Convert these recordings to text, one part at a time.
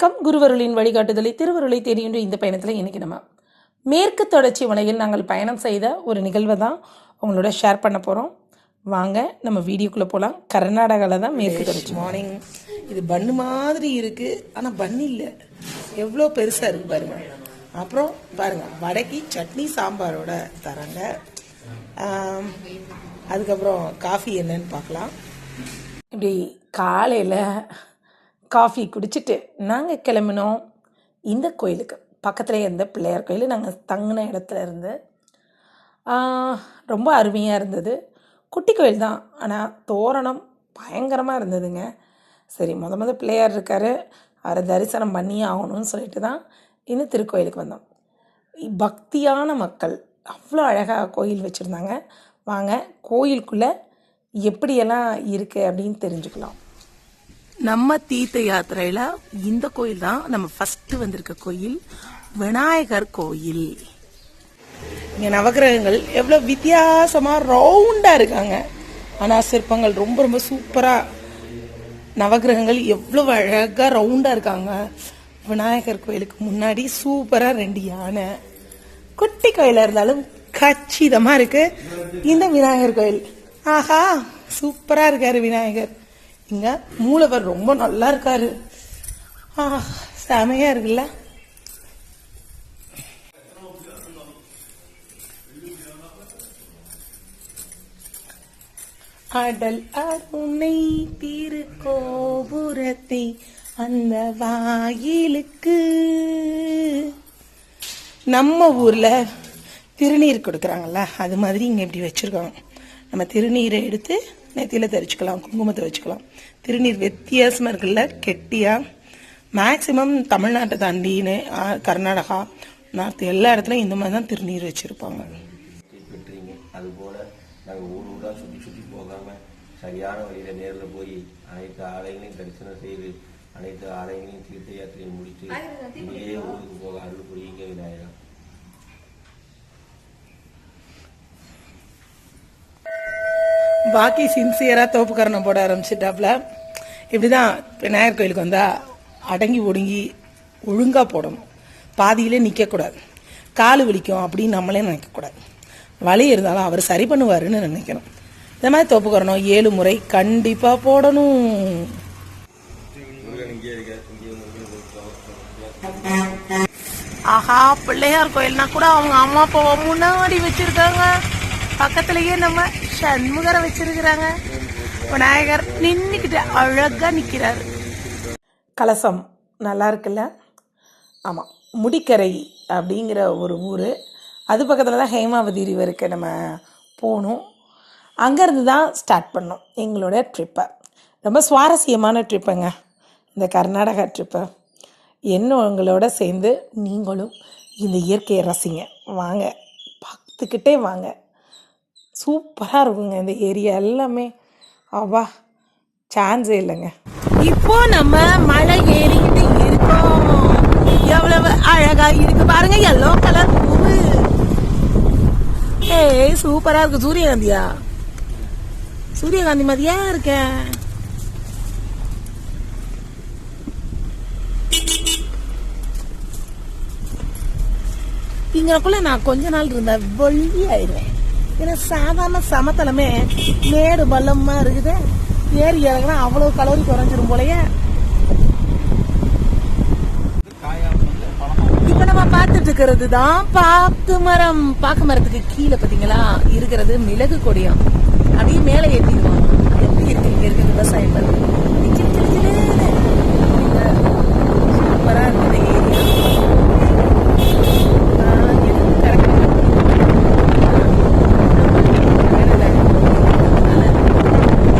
குருவருளின் வழிகாட்டுதலை திருவருளை தெரியுன்ற இந்த பயணத்தில் இன்றைக்கி நம்ம மேற்கு தொடர்ச்சி மலையில் நாங்கள் பயணம் செய்த ஒரு நிகழ்வை தான் உங்களோட ஷேர் பண்ண போகிறோம் வாங்க நம்ம வீடியோக்குள்ளே போகலாம் கர்நாடகாவில் தான் மேற்கு தொடர்ச்சி. மார்னிங் இது பண்ணு மாதிரி இருக்கு. ஆனா பண்ணு இல்ல. எவ்வளோ பெருசா இருக்கு பாருங்க. அப்புறம் பாருங்க வடக்கி சட்னி சாம்பாரோட தராங்க. அதுக்கப்புறம் காஃபி என்னன்னு பார்க்கலாம். இப்படி காலையில் காஃபி குடிச்சிட்டு நாங்கள் கிளம்பினோம். இந்த கோயிலுக்கு. பக்கத்தில் இருந்த பிள்ளையார் கோயில். நாங்கள் தங்கின இடத்துல இருந்து ரொம்ப அருமையாக இருந்தது. குட்டி கோயில் தான். ஆனால் தோரணம் பயங்கரமாக இருந்ததுங்க. சரி முத முத பிள்ளையார் இருக்கார். அவரை தரிசனம் பண்ணியே ஆகணும்னு சொல்லிட்டு தான் இந்த திருக்கோயிலுக்கு வந்தோம். பக்தியான மக்கள். அவ்வளோ அழகாக கோயில் வச்சுருந்தாங்க. வாங்க கோயிலுக்குள்ளே எப்படியெல்லாம் இருக்குது அப்படின்னு தெரிஞ்சுக்கலாம். நம்ம தீர்த்த யாத்திரையில இந்த கோயில் தான் நம்ம ஃபர்ஸ்ட் வந்திருக்க கோயில் விநாயகர் கோயில். இங்க நவகிரகங்கள் எவ்வளவு வித்தியாசமா ரவுண்டா இருக்காங்க. ஆனா சிற்பங்கள் ரொம்ப ரொம்ப சூப்பரா நவகிரகங்கள் எவ்வளவு அழகா ரவுண்டா இருக்காங்க. விநாயகர் கோயிலுக்கு முன்னாடி சூப்பரா ரெண்டு யானை. குட்டி கோயிலா இருந்தாலும் கச்சிதமா இருக்கு. இந்த விநாயகர் கோயில். ஆஹா சூப்பரா இருக்காரு விநாயகர். இங்க மூலவர் ரொம்ப நல்லா இருக்காரு. செமையா இருக்குல்ல? அடல் அருணை திருக்கோபுரத்தை அந்த வாயிலுக்கு நம்ம ஊர்ல திருநீர் கொடுக்குறாங்கல்ல அது மாதிரி இங்க இப்படி வச்சிருக்காங்க. நம்ம திருநீரை எடுத்து நெத்தியில தெரிச்சுக்கலாம் குங்குமத்தை வச்சுக்கலாம். திருநீர் வித்தியாசமா இருக்குல்ல கெட்டியா. மேக்சிமம் தமிழ்நாட்டை தாண்டின்னு கர்நாடகா நார்த் எல்லா இடத்துலயும் இந்த மாதிரி தான் திருநீர் வச்சிருப்பாங்க. பெற்றீங்க அதுபோல் நாங்கள் ஊர் ஊராக சுற்றி சுற்றி போகாமல் சரியான வழியில் நேரில் போய் அனைத்து ஆலயங்களையும் தரிசனம் செய்து அனைத்து ஆலயங்களையும் தீர்த்த யாத்திரையை முடித்து இங்கேயே ஊருக்கு போக அருள் புரியுங்க விநாயகா பாக்கி சின்சியரா தோப்புக்கரணம் போட ஆரம்பிச்சிட்டாப்ல. இப்படிதான் விநாயகர் கோயிலுக்கு வந்தா அடங்கி ஒடுங்கி ஒழுங்கா போடணும். பாதியிலே நிக்க கூடாது காலு வலிக்கும் அப்படின்னு நம்மளே நினைக்கக்கூடாது. வலி இருந்தாலும் அவர் சரி பண்ணுவாருன்னு நினைக்கணும். இந்த மாதிரி தோப்புக்கரணம் ஏழு முறை கண்டிப்பா போடணும். ஆஹா பிள்ளையார் கோயில்னா கூட அவங்க அம்மா அப்பாவை முன்னாடி வச்சிருக்காங்க. பக்கத்துலயே நம்ம சண்முகரை வச்சிருக்கிறாங்க. விநாயகர் நின்றுக்கிட்டு அழகாக நிற்கிறார் கலசம் நல்லா இருக்குல்ல? ஆமாம் முடிக்கரை அப்படிங்கிற ஒரு ஊர். அது பக்கத்தில் தான் ஹேமாவதி ரிவருக்கு நம்ம போகணும். அங்கேருந்து தான் ஸ்டார்ட் பண்ணோம் எங்களோட ட்ரிப்பை ரொம்ப சுவாரஸ்யமான ட்ரிப்புங்க இந்த கர்நாடகா ட்ரிப்பை என்ன உங்களோட சேர்ந்து நீங்களும் இந்த இயற்கையை ரசிங்க. வாங்க பார்த்துக்கிட்டே வாங்க. சூப்பராக இருக்குங்க இந்த ஏரியா எல்லாமே. அவ்வா சான்ஸே இல்லைங்க. இப்போ நம்ம மலை ஏறிக்கிட்டு இருக்கோம். எவ்வளவு அழகா இருக்கு பாருங்க எல்லோ கலர் பூவு. ஏய் சூப்பரா இருக்கு. சூரியகாந்தியா? சூரியகாந்தி மாதிரியா இருக்கேன் இங்கக்குள்ள நான் கொஞ்ச நாள் இருந்தா வெள்ளி ஆயிடுவேன் ஏன்னா சாதாரண சமத்தலமே மேடு பள்ளமா இருக்குது. ஏறி இறங்கினா அவ்வளவு கலோரி குறைஞ்சிரும் போலயே. இப்ப நம்ம பார்த்துட்டு இருக்கிறது தான் பாக்கு மரம். பாக்கு மரத்துக்கு கீழே பாத்தீங்களா இருக்கிறது மிளகு கொடியம். அப்படியே மேலே ஏற்றிடுவாங்க எப்படி இருக்கு? இங்க இருக்கு விவசாயம் பாருங்க. சூப்பரா இருக்குது ஏரியா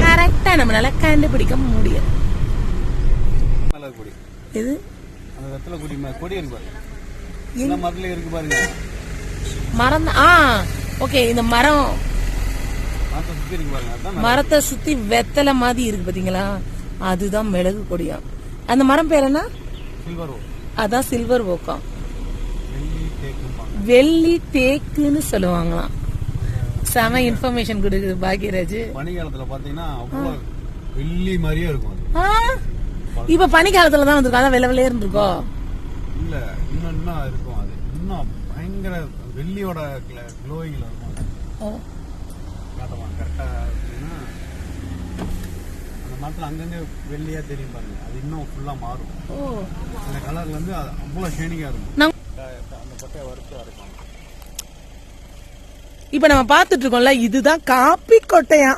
கரெக்டா நம்மளால கண்டுபிடிக்க முடியும் மிளகு கொடி இது அந்த வெத்தலை கொடி ம- கொடி இருக்கு பாருங்க இந்த மரத்துல இருக்கு பாருங்க. மரம் ஆ ஓகே இந்த மரம். மரத்தை சுத்தி வெத்தலை மாதிரி இருக்கு பாத்தீங்களா? அதுதான் மிளகு கொடியாம் அந்த மரம் பேர் என்ன? அதான் சில்வர் ஓக்கம் வெள்ளி தேக்குன்னு சொல்லுவாங்களாம். செம இன்ஃபர்மேஷன் கொடுக்குது பாக்யராஜ். பனிக்காலத்துல பாத்தீங்கன்னா வெள்ளி மாதிரியே இருக்கும் இப்ப பனிக்காலத்துல தான் வந்திருக்கோம். அதான் வெள்ளை வெள்ளையர்னு இருக்கோம் இல்ல இன்னும் இன்னும் இருக்கும் அது. இன்னும் பயங்கர வெள்ளியோட க்ளோயிங்ல இருக்கும். காட்டுமா கரெக்டா இருக்குன்னா அந்த மரத்துல அங்கங்க வெள்ளியா தெரியும் பாருங்க. அது இன்னும் ஃபுல்லா மாறும். ஓ. அந்த கலர்ல இருந்து அவ்வளவு ஷேனிங்கா இருக்கும். அந்த கொட்டையை வறுத்து அரைப்பாங்க. இப்ப நம்ம பார்த்துட்டு இருக்கோம்ல இதுதான் காப்பி கொட்டையா?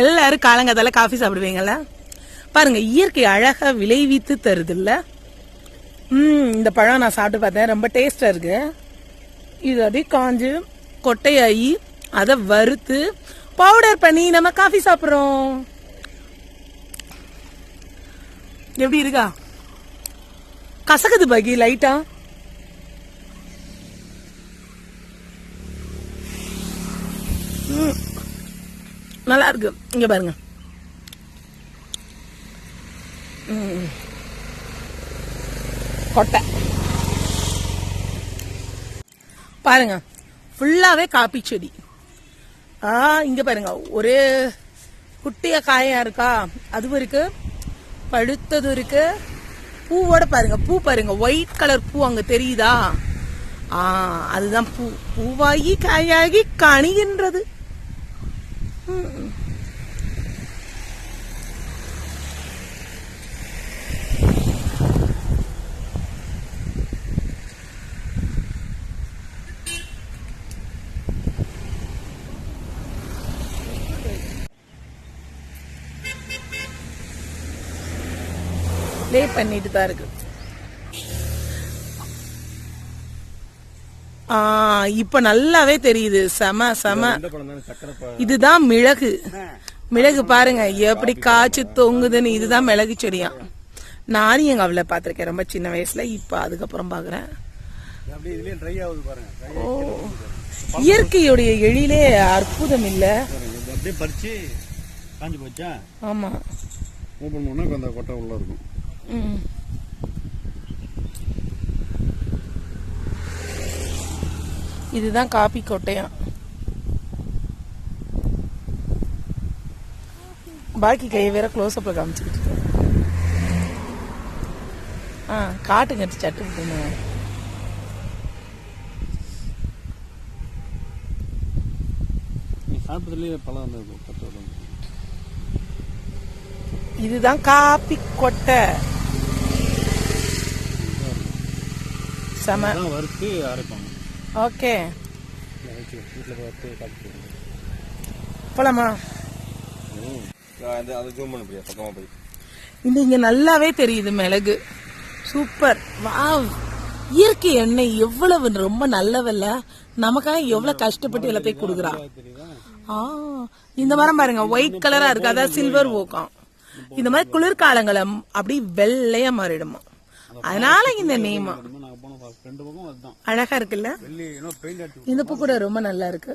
எல்லாரும் காலங்காத்தால காஃபி சாப்பிடுவீங்கல்ல? பாருங்க இயற்கை அழகா விளைவித்து தருது இல்ல ம் இந்த பழம் நான் சாப்பிட்டு பார்த்தேன். ரொம்ப டேஸ்டாக இருக்கு. இது அப்படியே காஞ்சு கொட்டையாகி அதை வறுத்து பவுடர் பண்ணி நம்ம காஃபி சாப்பிட்றோம். எப்படி இருக்கா? கசக்குது பகி லைட்டா நல்லா இருக்கு. இங்க பாருங்க. ம். கொட்டை. பாருங்க ஃபுல்லாகவே காப்பி செடி. ஆ இங்கே பாருங்க ஒரே குட்டிய காயா இருக்கா? அதுவும் இருக்கு பழுத்ததும் இருக்கு. பூவோட பாருங்க பூ பாருங்க ஒயிட் கலர் பூ அங்க தெரியுதா? ஆ அதுதான் பூ. பூவாகி காயாகி கணிகின்றது ப்ளே பண்ணிட்டு தான் இருக்கு. ஆ இப்ப நல்லாவே தெரியுது. செம செம. இதுதான் மிளகு. மிளகு பாருங்க எப்படி காய்ச்சி தொங்குதுன்னு. இதுதான் மிளகு செடியா. நானும் எங்க அவளை பார்த்திருக்கேன் ரொம்ப சின்ன வயசுல. இப்ப அதுக்கப்புறம் பாக்குறேன் அப்படியே இதுலயே ட்ரை ஆகுது பாருங்க. Dry ஓ. இயற்கையுடைய எழிலே அற்புதம் இல்ல. ஆமா. ஓப்பன் பண்ணா அந்த கொட்டை உள்ள இருக்கும். இதுதான் காப்பி கொட்டையா பாக்கி கையை வேற க்ளோஸ் அப்ல காமிச்சுக்கிட்டு இருக்கேன். ஆ காட்டுங்க சட்டு வரும். இதுதான் காப்பி கொட்டை செம. வறுத்து அரைப்பாங்க. ஓகே. வீட்டில் வறுத்து காப்பி போலாமா? அது ஜூம் பண்ண முடியாது பக்கமாக போய். இந்த இங்க நல்லாவே தெரியுது மிளகு. சூப்பர் வாவ் இயற்கை எண்ணெய் எவ்வளவு ரொம்ப நல்லவல்ல. நமக்காக எவ்வளவு கஷ்டப்பட்டு எல்லாத்தையும் கொடுக்குறா. ஆ இந்த மரம் பாருங்க ஒயிட் கலரா இருக்கு. அதான் சில்வர் ஓக்கம் இந்த மாதிரி குளிர்காலங்கள அப்படி வெள்ளையா மாறிடுமா. அதனால இந்த நேமா அழகா இருக்குல்ல? இந்த பூ கூட ரொம்ப நல்லா இருக்கு.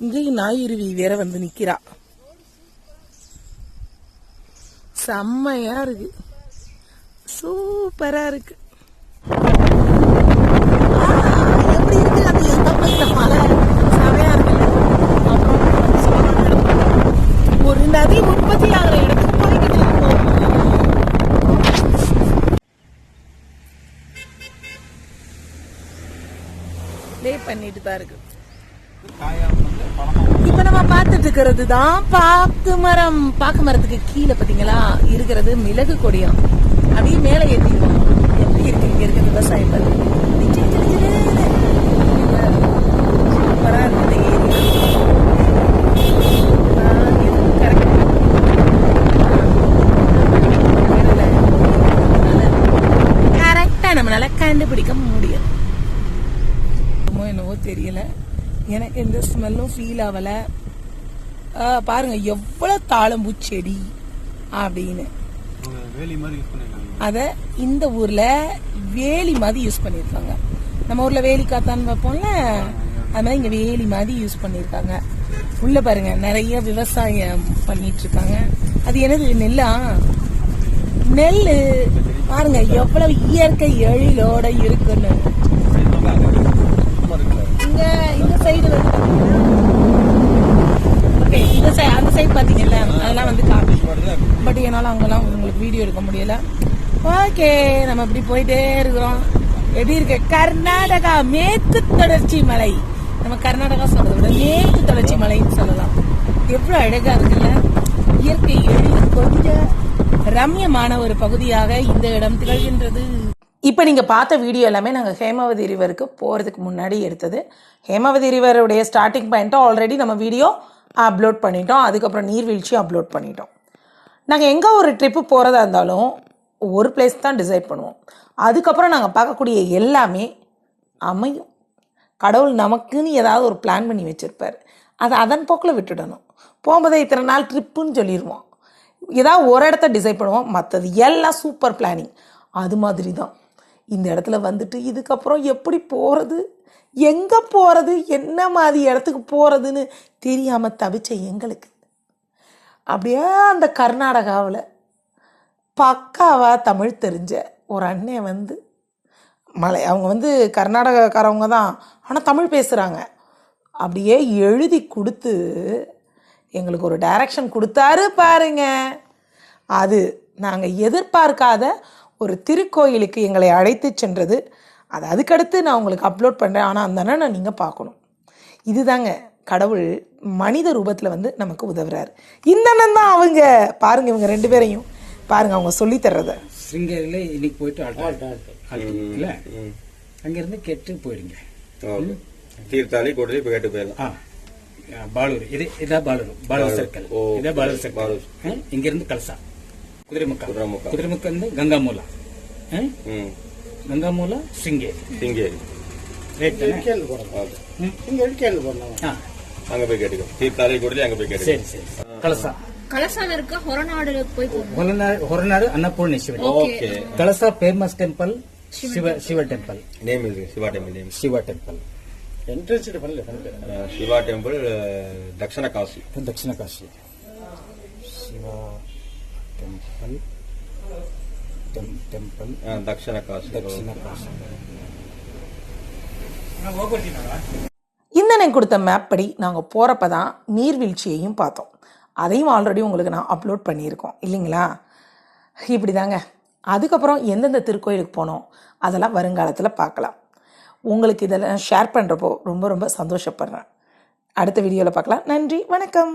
இங்கேயும் நாயுருவி வேற வந்து நிக்கிறா. செம்மையா இருக்கு. சூப்பரா இருக்கு ஆ, எப்படி இருக்கு அந்த எந்த பத்த மலை செமையா இருக்குல்ல அப்புறம் சோழ இடம். ஒரு நதி உற்பத்தி ஆகிற இடத்துக்கு போய்கிட்டு இருக்கோம் ப்ளே பண்ணிட்டு தான் இருக்கு. இப்ப நம்ம பார்த்துட்டு இருக்கிறது தான் பாக்கு மரம். பாக்கு மரத்துக்கு கீழே பாத்தீங்களா இருக்கிறது மிளகு கொடியாம். அப்படியே மேல ஏத்திடுவோம் எப்படி இருக்கு? இங்க இருக்க விவசாயம் பாருங்க அப்படி சிறு சிறு சிறுன்னு. சூப்பரா இருக்கு இந்த ஏரியா ஆ, இது correct. கரெக்டா நம்மளால கண்டுபிடிக்க முடியும் என்னமோ என்னவோ தெரியல எனக்கு எந்த ஆ, பாருங்க எவ்வளவு தாளம்பூ செடி அப்படின்னு அத இந்த ஊர்ல வேலி மாதிரி யூஸ் பண்ணிருக்காங்க. நம்ம ஊர்ல வேலி காத்தான்னு வைப்போம்ல அது மாதிரி இங்க வேலி மாதிரி யூஸ் பண்ணிருக்காங்க. உள்ள பாருங்க நிறைய விவசாயம் பண்ணிட்டு இருக்காங்க அது என்னது நெல்லா? நெல்லு. பாருங்க எவ்வளவு இயற்கை எழிலோட இருக்குன்னு. இங்க இந்த சைடு வந்து பாத்தீங்கல்ல அதெல்லாம் வந்து காபி பட் என்னால் அங்கெல்லாம் உங்களுக்கு வீடியோ எடுக்க முடியல. ஓகே நம்ம இப்படி போயிட்டே இருக்கிறோம். எப்படி இருக்கு? கர்நாடகா மேற்கு தொடர்ச்சி மலை. நம்ம கர்நாடகா சொல்றதை விட மேற்கு தொடர்ச்சி மலைன்னு சொல்லலாம். எவ்வளவு அழகா இருக்குல்ல? இயற்கை எழில் கொஞ்ச ரம்யமான ஒரு பகுதியாக இந்த இடம் திகழ்கின்றது. இப்போ நீங்கள் பார்த்த வீடியோ எல்லாமே நாங்கள் ஹேமாவதி ரிவருக்கு போகிறதுக்கு முன்னாடி எடுத்தது. ஹேமாவதி ரிவருடைய ஸ்டார்டிங் பாயிண்ட்டை ஆல்ரெடி நம்ம வீடியோ அப்லோட் பண்ணிட்டோம். அதுக்கப்புறம் நீர்வீழ்ச்சியும் அப்லோட் பண்ணிட்டோம். நாங்கள் எங்கே ஒரு ட்ரிப்பு போகிறதா இருந்தாலும் ஒரு பிளேஸ் தான் டிசைட் பண்ணுவோம். அதுக்கப்புறம் நாங்கள் பார்க்கக்கூடிய எல்லாமே அமையும். கடவுள் நமக்குன்னு ஏதாவது ஒரு பிளான் பண்ணி வச்சுருப்பார். அதை அதன் போக்கில் விட்டுடணும். போகும்போதே இத்தனை நாள் ட்ரிப்புன்னு சொல்லிடுவோம் ஏதாவது ஒரு இடத்த டிசைட் பண்ணுவோம். மற்றது எல்லாம் சூப்பர் பிளானிங் அது மாதிரி தான் இந்த இடத்துல வந்துட்டு இதுக்கப்புறம் எப்படி போகிறது எங்கே போகிறது என்ன மாதிரி இடத்துக்கு போகிறதுன்னு தெரியாமல் தவிச்ச எங்களுக்கு. அப்படியே அந்த கர்நாடகாவில் பக்காவாக தமிழ் தெரிஞ்ச ஒரு அண்ணன் வந்து மலை அவங்க வந்து கர்நாடகாக்காரவங்க தான். ஆனால் தமிழ் பேசுகிறாங்க அப்படியே எழுதி கொடுத்து எங்களுக்கு ஒரு டைரக்ஷன் கொடுத்தாரு பாருங்க. அது நாங்கள் எதிர்பார்க்காத ஒரு திருக்கோயிலுக்கு எங்களை அழைத்து சென்றது அது அதுக்கடுத்து நான் உங்களுக்கு அப்லோட் பண்ணுறேன் ஆனால் அந்த அண்ணனை நீங்கள் பார்க்கணும். இதுதாங்க கடவுள் மனித ரூபத்தில் வந்து நமக்கு உதவுறாரு. இந்த அண்ணன் தான் அவங்க. பாருங்க இவங்க ரெண்டு பேரையும். பாருங்க அவங்க சொல்லி தர்றத. சிங்கரில் இன்னைக்கு போயிட்டு அங்கிருந்து கெட்டு போயிடுங்க. தீர்த்தாலி கொடுத்து இப்போ கேட்டு போயிடலாம். பாலூர். இது இதா பாலூர். பாலூர் சர்க்கிள். ஓ, இதா பாலூர். ஆ, இங்கிருந்து கல்சா. குதிரைமுக்கா குதிரைமுக்கா. குதிரைமுக்கா வந்து கங்காமூலா ஆ, ம் கங்காமூலா சிங்கேரி சிங்கேரி ரைட் ஆ அங்கே போய் கேட்டுக்கோ தீர்த்தாலி கொடுத்து அங்கே போய் கேட்டுக்கோ சரி சரி கலசா கலசால இருக்க ஹொரநாடு போய் போகணும் Horanadu Horanadu Annapoorneshwari okay Kalasa famous temple Shiva Shiva temple name இருக்கு Shiva temple name Shiva temple Shiva temple Dakshina Kashi Dakshina Kashi Shiva temple temple ஆ, தக்ஷண காசி ದಕ್ಷಿಣ ಕಾಶಿ இந்த அண்ணன் கொடுத்த மேப் படி நாங்கள் போகிறப்ப தான் நீர்வீழ்ச்சியையும் பார்த்தோம் அதையும் ஆல்ரெடி உங்களுக்கு நான் அப்லோட் பண்ணியிருக்கோம் இல்லைங்களா இப்படி தாங்க அதுக்கப்புறம் எந்தெந்த திருக்கோயிலுக்கு போனோம் அதெல்லாம் வருங்காலத்தில் பார்க்கலாம் உங்களுக்கு இதெல்லாம் ஷேர் பண்ணுறப்போ ரொம்ப ரொம்ப சந்தோஷப்படுறேன் அடுத்த வீடியோவில் பார்க்கலாம் நன்றி வணக்கம்